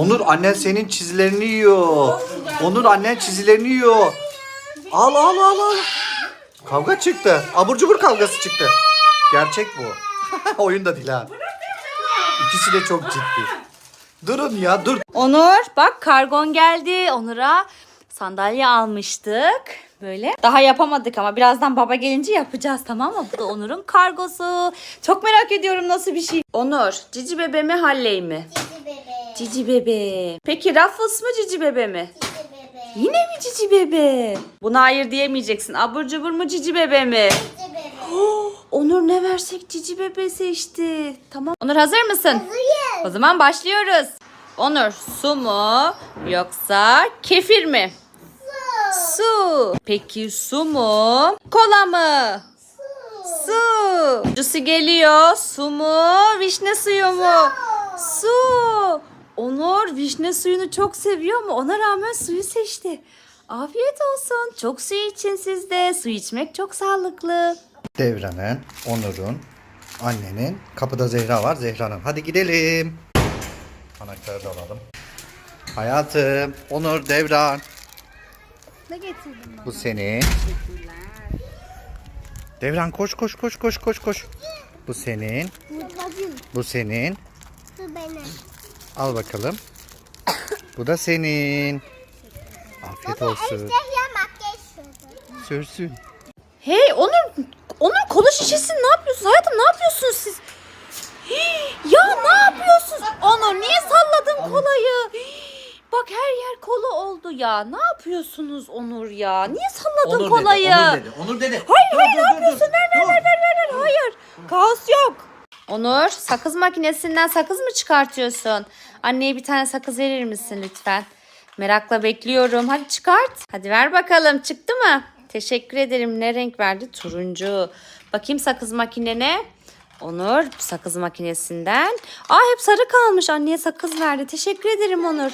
Onur annen senin çizilerini yiyor. Onur annen çizilerini yiyor. Al al al al. Kavga çıktı. Abur cubur kavgası çıktı. Gerçek bu. Oyun da değil ha. İkisi de çok ciddi. Durun ya dur. Onur bak kargon geldi. Onur'a sandalye almıştık. Böyle. Daha yapamadık ama birazdan baba gelince yapacağız tamam mı? Bu da Onur'un kargosu. Çok merak ediyorum nasıl bir şey. Onur, Cici bebe mi Halley mi? Cici bebe. Peki Ruffles mı Cici bebe mi? Cici bebe. Yine mi Cici bebe? Buna hayır diyemeyeceksin. Abur cubur mu Cici bebe mi? Cici bebe. Onur ne versek Cici bebe seçti. Tamam. Onur hazır mısın? Hayır. O zaman başlıyoruz. Onur su mu yoksa kefir mi? Su. Peki su mu? Kola mı? Su. Cusu geliyor. Su mu? Vişne suyu mu? Su. Onur vişne suyunu çok seviyor ama ona rağmen suyu seçti. Afiyet olsun. Çok su için sizde. Su içmek çok sağlıklı. Devran'ın, Onur'un, annenin, kapıda Zehra var. Zehra'nın. Hadi gidelim. Anahtarı da alalım. Hayatım, Onur, Devran. Ne getirdin Bu senin. Devran koş koş koş koş koş koş. Bu senin. Bu senin. Bu benim. Al bakalım. Bu da senin. Afiyet olsun. Sürsün. Hey Onur, Onur kola şişesini ne yapıyorsun? Hayatım ne yapıyorsunuz siz? Hii, Ya ne yapıyorsunuz? Onur niye salladın kolayı? Hii, Bak her yer kola oldu ya. Ne yapıyorsunuz Onur ya? Niye salladın kolayı? Onur dedi. Hayır hayır ne yapıyorsun? Ver ver ver ver ver ver. Hayır. Kaos yok. Onur sakız makinesinden sakız mı çıkartıyorsun? Anneye bir tane sakız verir misin lütfen? Merakla bekliyorum. Hadi çıkart. Hadi ver bakalım. Çıktı mı? Teşekkür ederim. Ne renk verdi? Turuncu. Bakayım sakız makinene. Onur sakız makinesinden. Aa hep sarı kalmış. Anneye sakız verdi. Teşekkür ederim Onur.